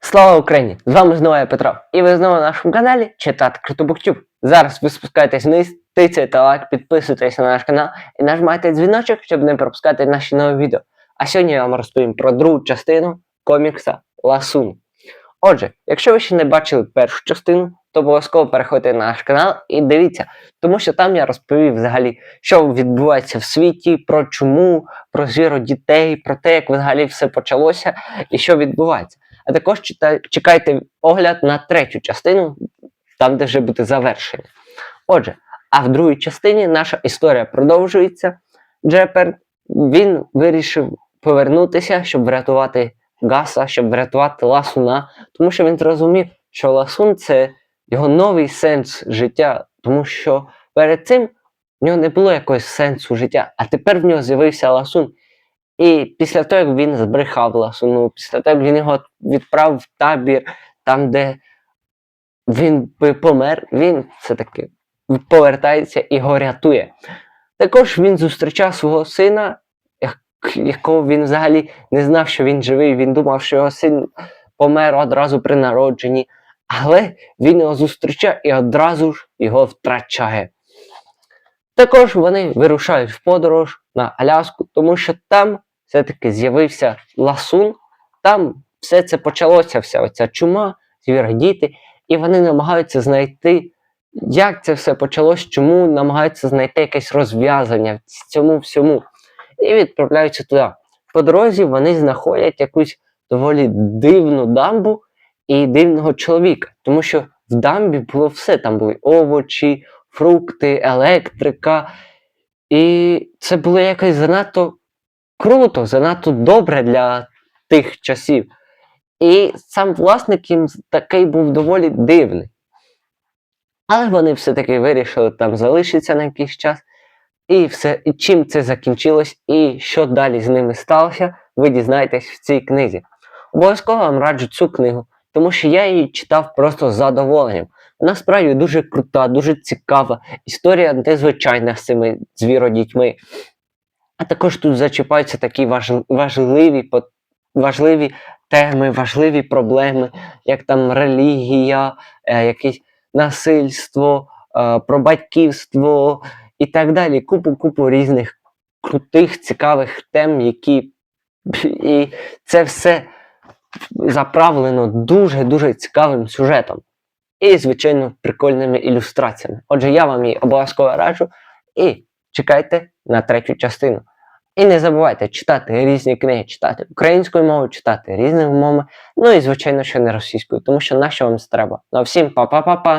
Слава Україні! З вами знову я Петро. І ви знову на нашому каналі читати Крутобуктюб. Зараз ви спускаєтесь вниз, тицяєте лайк, підписуйтесь на наш канал і нажимайте дзвіночок, щоб не пропускати наші нові відео. А сьогодні я вам розповім про другу частину комікса Ласун. Отже, якщо ви ще не бачили першу частину, то обов'язково переходьте на наш канал і дивіться, тому що там я розповів взагалі, що відбувається в світі, про чому, про звіру дітей, про те, як взагалі все почалося і що відбувається. А також чекайте огляд на третю частину, там, де вже буде завершення. Отже, а в другій частині наша історія продовжується. Джепер він вирішив повернутися, щоб врятувати Гаса, щоб врятувати Ласуна, тому що він зрозумів, що Ласун це його новий сенс життя, тому що перед цим в нього не було якогось сенсу життя, а тепер в нього з'явився Ласун. І після того, як він збрехав Ласуну, після того, як він його відправив в табір, там, де він помер, він все-таки повертається і його рятує. Також він зустрічав свого сина, якого він взагалі не знав, що він живий. Він думав, що його син помер одразу при народженні, але він його зустрічає і одразу ж його втрачає. Також вони вирушають в подорож на Аляску, тому що там все-таки з'явився ласун, там все це почалося, вся оця чума, звіродіти, і вони намагаються знайти, як це все почалось, чому намагаються знайти якесь розв'язання цьому всьому. І відправляються туди. По дорозі вони знаходять якусь доволі дивну дамбу і дивного чоловіка, тому що в дамбі було все, там були овочі, фрукти, електрика. І це було якось занадто круто, занадто добре для тих часів. І сам власник їм такий був доволі дивний. Але вони все-таки вирішили там залишитися на якийсь час. І все, і чим це закінчилось, і що далі з ними сталося, ви дізнаєтесь в цій книзі. Обов'язково вам раджу цю книгу, тому що я її читав просто з задоволенням. Вона справді дуже крута, дуже цікава. Історія незвичайна з цими звіродітьми. А також тут зачіпаються такі важ- важливі, важливі теми, важливі проблеми, як там релігія, е, якесь насильство, е, про батьківство і так далі. Купу-купу різних крутих, цікавих тем, які. І це все заправлено дуже-дуже цікавим сюжетом. І, звичайно, прикольними ілюстраціями. Отже, я вам її обов'язково раджу і чекайте на третю частину. І не забувайте читати різні книги, читати українською мовою, читати різними мовами, ну і, звичайно, що не російською, тому що на що вам треба. Ну всім па-па-па-па!